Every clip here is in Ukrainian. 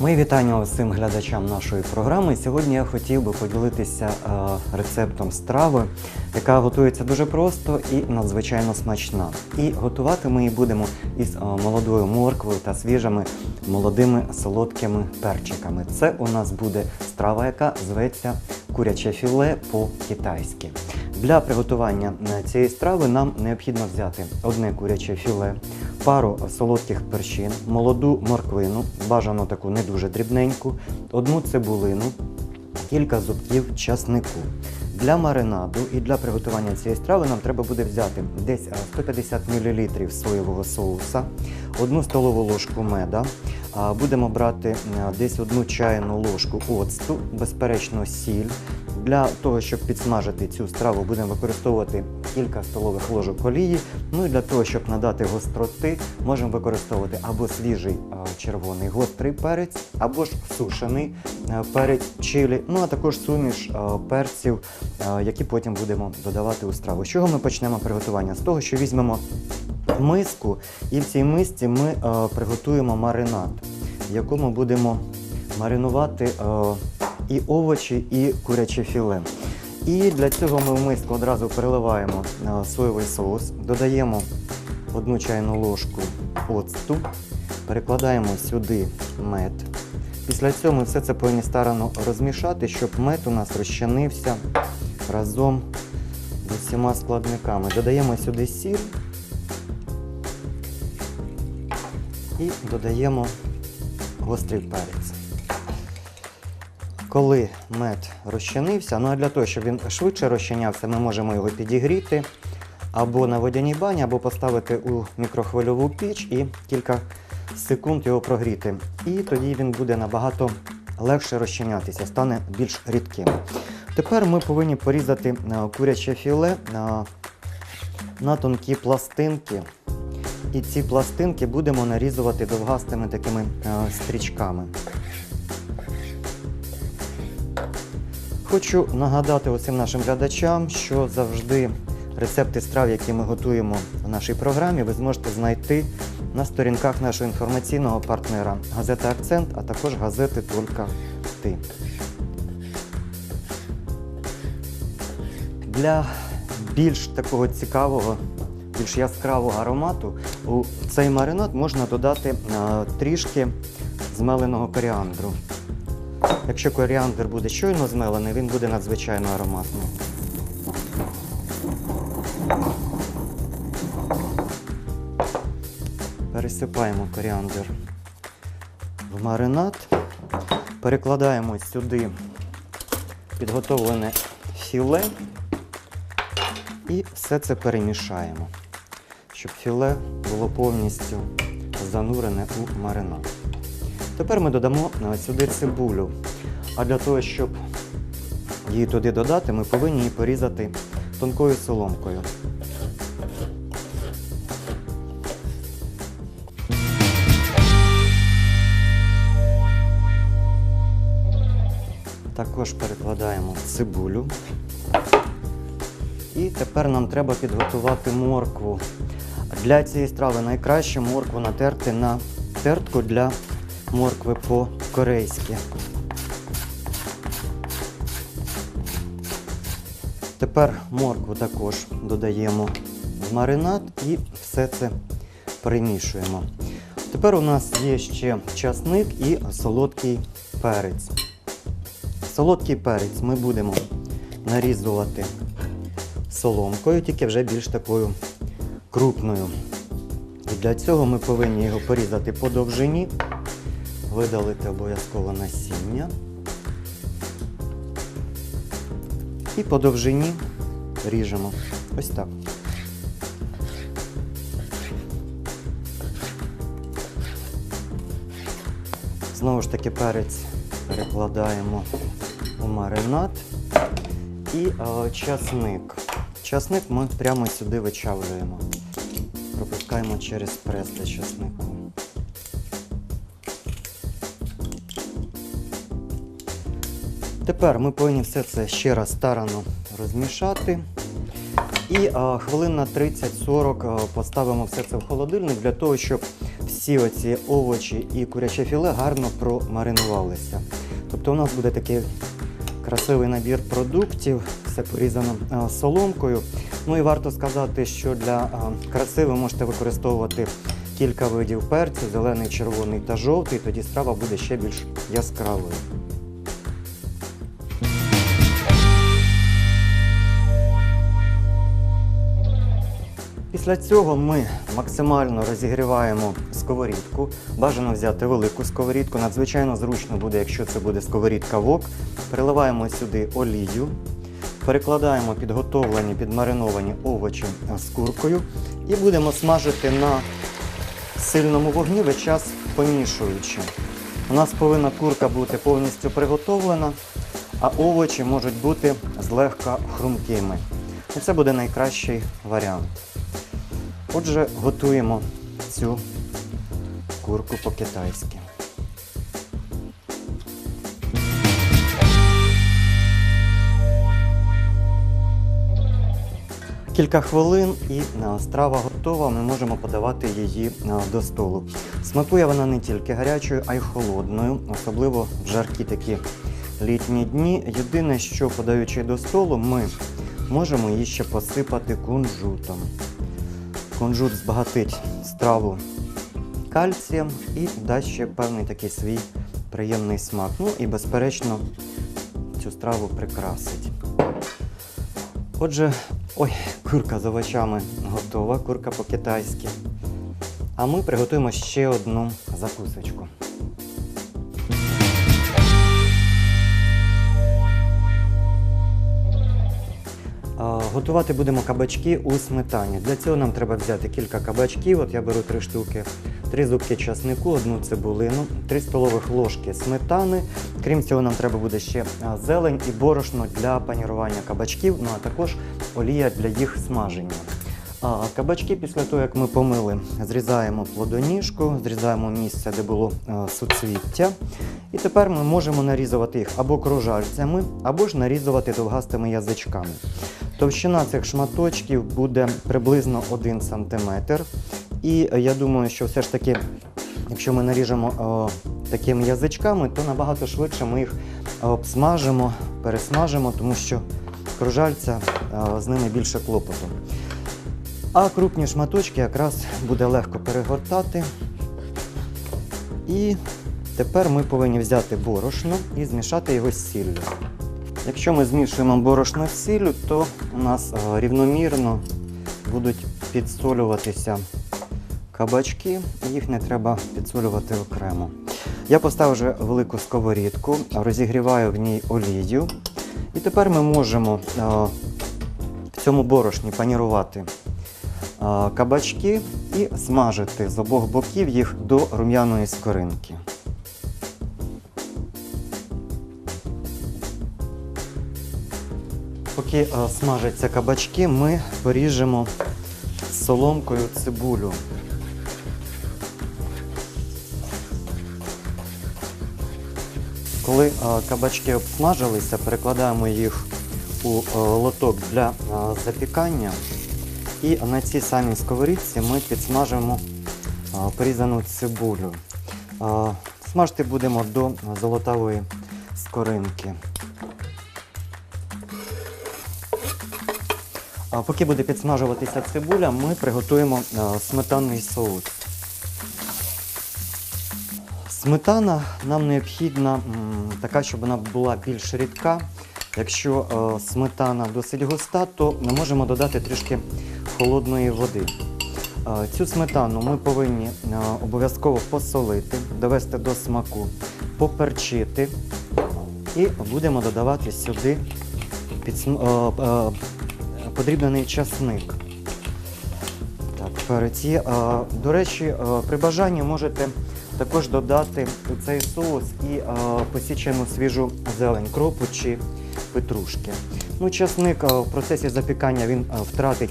Мої вітання усім глядачам нашої програми. Сьогодні я хотів би поділитися е, рецептом страви, яка готується дуже просто і надзвичайно смачна. І готувати ми її будемо із е, молодою морквою та свіжими молодими солодкими перчиками. Це у нас буде страва, яка зветься куряче філе по-китайськи. Для приготування е, цієї страви нам необхідно взяти одне куряче філе, пару солодких перчин, молоду морквину, бажано таку не дуже дрібненьку, одну цибулину, кілька зубків часнику. Для маринаду і для приготування цієї страви нам треба буде взяти десь е, 150 мл соєвого соуса, одну столову ложку меда. Будемо брати десь одну чайну ложку оцту, безперечно, сіль. Для того, щоб підсмажити цю страву, будемо використовувати кілька столових ложок олії. Ну і для того, щоб надати гостроти, можемо використовувати або свіжий червоний гострий перець, або ж сушений перець чилі, ну а також суміш перців, які потім будемо додавати у страву. З чого ми почнемо приготування? З того, що візьмемо миску, і в цій мисці ми е, приготуємо маринад, в якому будемо маринувати е, і овочі, і куряче філе. І для цього ми в миску одразу переливаємо е, соєвий соус, додаємо одну чайну ложку оцту, перекладаємо сюди мед. Після цього все це повинні старано розмішати, щоб мед у нас розчинився разом з усіма складниками. Додаємо сюди сіль і додаємо гострий перець. Коли мед розчинився, ну а для того, щоб він швидше розчинявся, ми можемо його підігріти або на водяній бані, або поставити у мікрохвильову піч і кілька секунд його прогріти. І тоді він буде набагато легше розчинятися, стане більш рідким. Тепер ми повинні порізати е, куряче філе на, на тонкі пластинки. І ці пластинки будемо нарізувати довгастими такими е, стрічками. Хочу нагадати усім нашим глядачам, що завжди рецепти страв, які ми готуємо в нашій програмі, ви зможете знайти на сторінках нашого інформаційного партнера газета Акцент, а також газети Тільки ти. Для більш такого цікавого, більш яскравого аромату у цей маринад можна додати е, трішки змеленого коріандру. Якщо коріандр буде щойно змелений, він буде надзвичайно ароматний. Пересипаємо коріандр в маринад, перекладаємо сюди підготовлене філе і все це перемішаємо, щоб філе було повністю занурене у маринад. Тепер ми додамо сюди цибулю. А для того, щоб її туди додати, ми повинні її порізати тонкою соломкою. Також перекладаємо цибулю. І тепер нам треба підготувати моркву. Для цієї страви найкраще моркву натерти на тертку для моркви по-корейськи. Тепер моркву також додаємо в маринад і все це перемішуємо. Тепер у нас є ще часник і солодкий перець. Солодкий перець ми будемо нарізувати соломкою, тільки вже більш такою крупною. І для цього ми повинні його порізати по довжині, видалити обов'язково насіння. І по довжині ріжемо. Ось так. Знову ж таки перець перекладаємо у маринад. І е, часник. Часник ми прямо сюди вичавлюємо. Пропускаємо через прес для часнику. Тепер ми повинні все це ще раз старано розмішати. І а, хвилин на 30-40 поставимо все це в холодильник для того, щоб всі оці овочі і куряче філе гарно промаринувалися. Тобто у нас буде такий красивий набір продуктів, все порізано соломкою. Ну і варто сказати, що для краси ви можете використовувати кілька видів перцю, зелений, червоний та жовтий, тоді страва буде ще більш яскравою. Після цього ми максимально розігріваємо сковорідку. Бажано взяти велику сковорідку. Надзвичайно зручно буде, якщо це буде сковорідка вок. Переливаємо сюди олію, перекладаємо підготовлені, підмариновані овочі з куркою і будемо смажити на сильному вогні весь час помішуючи. У нас повинна курка бути повністю приготовлена, а овочі можуть бути злегка хрумкими. І це буде найкращий варіант. Отже, готуємо цю курку по-китайськи. Кілька хвилин і е, страва готова. Ми можемо подавати її е, до столу. Смакує вона не тільки гарячою, а й холодною, особливо в жаркі такі літні дні. Єдине, що подаючи до столу, ми можемо її ще посипати кунжутом. Кунжут збагатить страву кальцієм і дасть ще певний такий свій приємний смак. Ну і, безперечно, цю страву прикрасить. Отже, ой, курка з овочами готова, курка по-китайськи. А ми приготуємо ще одну закусочку. Готувати будемо кабачки у сметані. Для цього нам треба взяти кілька кабачків. От я беру три штуки, три зубки часнику, одну цибулину, три столових ложки сметани. Крім цього, нам треба буде ще зелень і борошно для панірування кабачків, ну а також олія для їх смаження. А кабачки після того, як ми помили, зрізаємо плодоніжку, зрізаємо місце, де було суцвіття. І тепер ми можемо нарізувати їх або кружальцями, або ж нарізувати довгастими язичками. Товщина цих шматочків буде приблизно 1 см. І е, я думаю, що все ж таки, якщо ми наріжемо е, такими язичками, то набагато швидше ми їх обсмажимо, пересмажимо, тому що кружальця е, з ними більше клопоту. А крупні шматочки якраз буде легко перегортати. І тепер ми повинні взяти борошно і змішати його з сіллю. Якщо ми змішуємо борошно з сіллю, то у нас е, рівномірно будуть підсолюватися кабачки, їх не треба підсолювати окремо. Я поставив вже велику сковорідку, розігріваю в ній олію. І тепер ми можемо е, в цьому борошні панірувати а, кабачки і смажити з обох боків їх до рум'яної скоринки. Поки а, смажаться кабачки, ми поріжемо соломкою цибулю. Коли кабачки обсмажилися, перекладаємо їх у лоток для запікання. І на цій самій сковорідці ми підсмажимо порізану цибулю. Смажити будемо до золотавої скоринки. Поки буде підсмажуватися цибуля, ми приготуємо сметанний соус. Сметана нам необхідна така, щоб вона була більш рідка. Якщо е, сметана досить густа, то ми можемо додати трішки холодної води. Е, Цю сметану ми повинні е, обов'язково посолити, довести до смаку, поперчити і будемо додавати сюди подрібнений часник. Так, перець. До речі, при бажанні можете також додати у цей соус і е, посічену свіжу зелень, кропу чи петрушки. Ну, часник е, в процесі запікання він е, втратить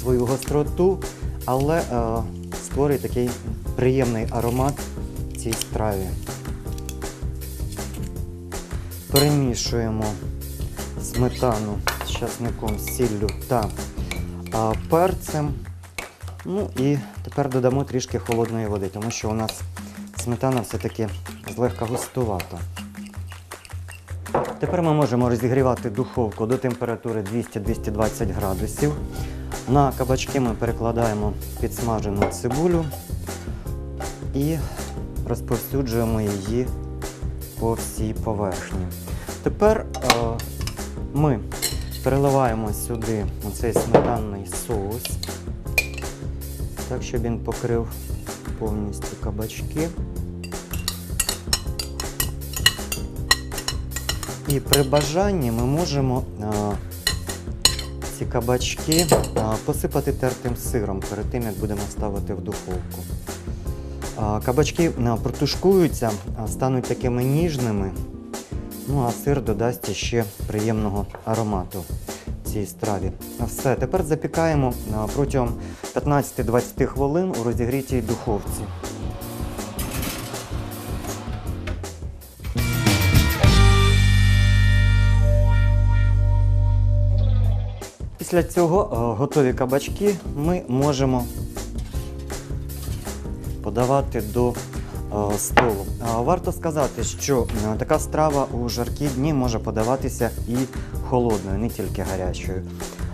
свою гостроту, але е, створить такий приємний аромат цій страві. Перемішуємо сметану з часником, сіллю та е, перцем. Ну і тепер додамо трішки холодної води, тому що у нас сметана все-таки злегка густувата. Тепер ми можемо розігрівати духовку до температури 200-220 градусів. На кабачки ми перекладаємо підсмажену цибулю і розповсюджуємо її по всій поверхні. Тепер е, ми переливаємо сюди оцей сметанний соус, так, щоб він покрив повністю кабачки. І при бажанні ми можемо е, ці кабачки е, посипати тертим сиром перед тим, як будемо ставити в духовку. Е, Кабачки е, протушкуються, е, стануть такими ніжними, ну а сир додасть ще приємного аромату цій страві. Все, тепер запікаємо протягом 15-20 хвилин у розігрітій духовці. Після цього е, готові кабачки ми можемо подавати до столу. Е, Варто сказати, що е, така страва у жаркі дні може подаватися і холодною, не тільки гарячою.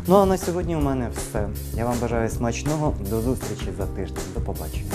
Ну а на сьогодні у мене все. Я вам бажаю смачного. До зустрічі за тиждень. До побачення.